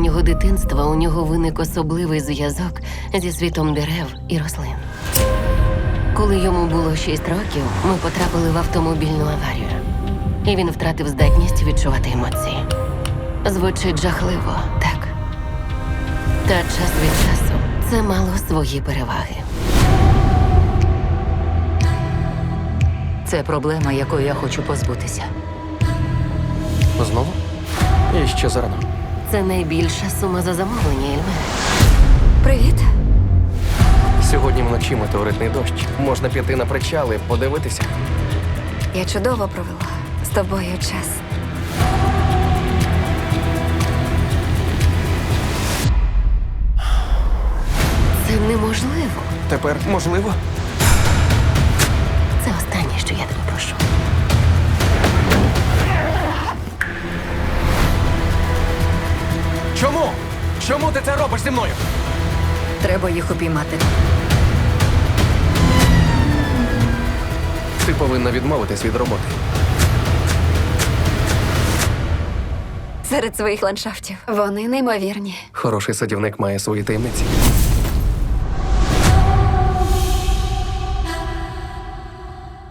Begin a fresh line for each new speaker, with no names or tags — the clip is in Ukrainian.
раннього дитинства у нього виник особливий зв'язок зі світом дерев і рослин. Коли йому було 6 років, ми потрапили в автомобільну аварію, і він втратив здатність відчувати емоції. Звучить жахливо, так. Та час від часу це мало свої переваги.
Це проблема, якої я хочу позбутися.
Знову? І ще зарано.
Це найбільша сума за замовлення, Ельме.
Привіт.
Сьогодні вночі метеоритний дощ. Можна піти на причали, подивитися.
Я чудово провела з тобою час.
Це неможливо.
Тепер можливо?
Це останнє, що я тебе
Чому? Чому ти це робиш зі мною?
Треба їх упіймати.
Ти повинна відмовитись від роботи.
Серед своїх ландшафтів. Вони неймовірні.
Хороший садівник має свої таємниці.